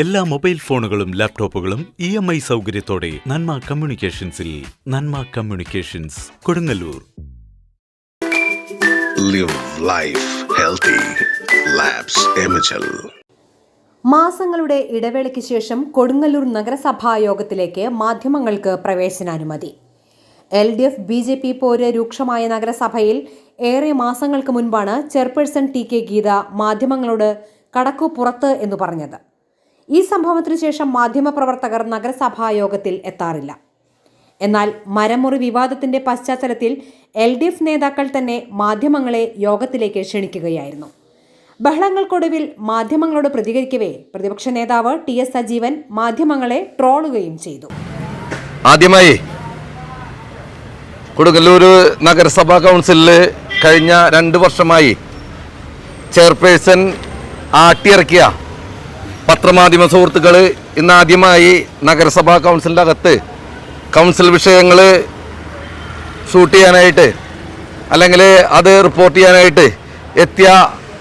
എല്ലാ മൊബൈൽ ഫോണുകളും ലാപ്ടോപ്പുകളും ഇ എം ഐ സൗകര്യത്തോടെ Nanma കമ്മ്യൂണിക്കേഷൻസിൽ Nanma communications Kodungallur. Live life healthy. മാസങ്ങളുടെ ഇടവേളയ്ക്ക് ശേഷം കൊടുങ്ങല്ലൂർ നഗരസഭാ യോഗത്തിലേക്ക് മാധ്യമങ്ങൾക്ക് പ്രവേശനാനുമതി. L D F B J P പോര് രൂക്ഷമായ നഗരസഭയിൽ ഏറെ മാസങ്ങൾക്ക് മുൻപാണ് ചെയർപേഴ്സൺ ടി കെ ഗീത മാധ്യമങ്ങളോട് കടക്കു പുറത്ത് എന്ന് പറഞ്ഞത്. ഈ സംഭവത്തിനു ശേഷം മാധ്യമപ്രവർത്തകർ നഗരസഭാ യോഗത്തിൽ എത്താറില്ല. എന്നാൽ മരമുറി വിവാദത്തിന്റെ പശ്ചാത്തലത്തിൽ എൽ ഡി എഫ് നേതാക്കൾ തന്നെ മാധ്യമങ്ങളെ യോഗത്തിലേക്ക് ക്ഷണിക്കുകയായിരുന്നു. ബഹളങ്ങൾക്കൊടുവിൽ മാധ്യമങ്ങളോട് പ്രതികരിക്കവേ പ്രതിപക്ഷ നേതാവ് ടി എസ് സജീവൻ മാധ്യമങ്ങളെ ട്രോളുകയും ചെയ്തു. ആദ്യമായി കൊടുങ്ങല്ലൂർ നഗരസഭാ കൗൺസിലിൽ കഴിഞ്ഞ രണ്ട് വർഷമായി ചെയർപേഴ്സൺ ആട്ടിയിറക്കിയ പത്രമാധ്യമ സുഹൃത്തുക്കൾ ഇന്ന് ആദ്യമായി നഗരസഭാ കൗൺസിലിന്റെ അകത്ത് കൗൺസിൽ വിഷയങ്ങൾ ഷൂട്ട് ചെയ്യാനായിട്ട് അല്ലെങ്കിൽ അത് റിപ്പോർട്ട് ചെയ്യാനായിട്ട് എത്തിയ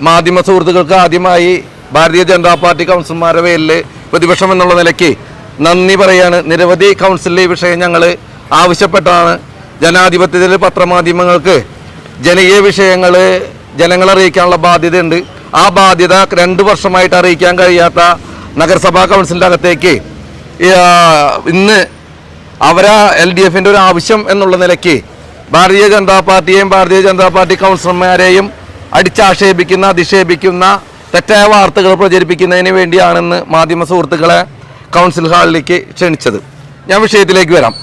മാധ്യമ സുഹൃത്തുക്കൾക്ക് ആദ്യമായി ഭാരതീയ ജനതാ പാർട്ടി കൗൺസിലർമാരുടെ പേരിൽ പ്രതിപക്ഷം എന്നുള്ള നിലയ്ക്ക് നന്ദി പറയാണ്. നിരവധി കൗൺസിലിൽ ഈ വിഷയം ഞങ്ങൾ ആവശ്യപ്പെട്ടാണ് ജനാധിപത്യത്തിൽ പത്രമാധ്യമങ്ങൾക്ക് ജനകീയ വിഷയങ്ങൾ ജനങ്ങളെ അറിയിക്കാനുള്ള ബാധ്യതയുണ്ട്. ആ ബാധ്യത രണ്ട് വർഷമായിട്ട് അറിയിക്കാൻ കഴിയാത്ത നഗരസഭാ കൗൺസിലിന്റെ അകത്തേക്ക് ഇന്ന് അവരാ എൽ ഡി എഫിന്റെ ഒരു ആവശ്യം എന്നുള്ള നിലയ്ക്ക് ഭാരതീയ ജനതാ പാർട്ടിയെയും ഭാരതീയ ജനതാ പാർട്ടി കൗൺസിലർമാരെയും അടിച്ചാക്ഷേപിക്കുന്ന അധിക്ഷേപിക്കുന്ന തെറ്റായ വാർത്തകൾ പ്രചരിപ്പിക്കുന്നതിന് വേണ്ടിയാണെന്ന് മാധ്യമ സുഹൃത്തുക്കളെ കൗൺസിൽ ഹാളിലേക്ക് ക്ഷണിച്ചത്. ഞാൻ വിഷയത്തിലേക്ക് വരാം.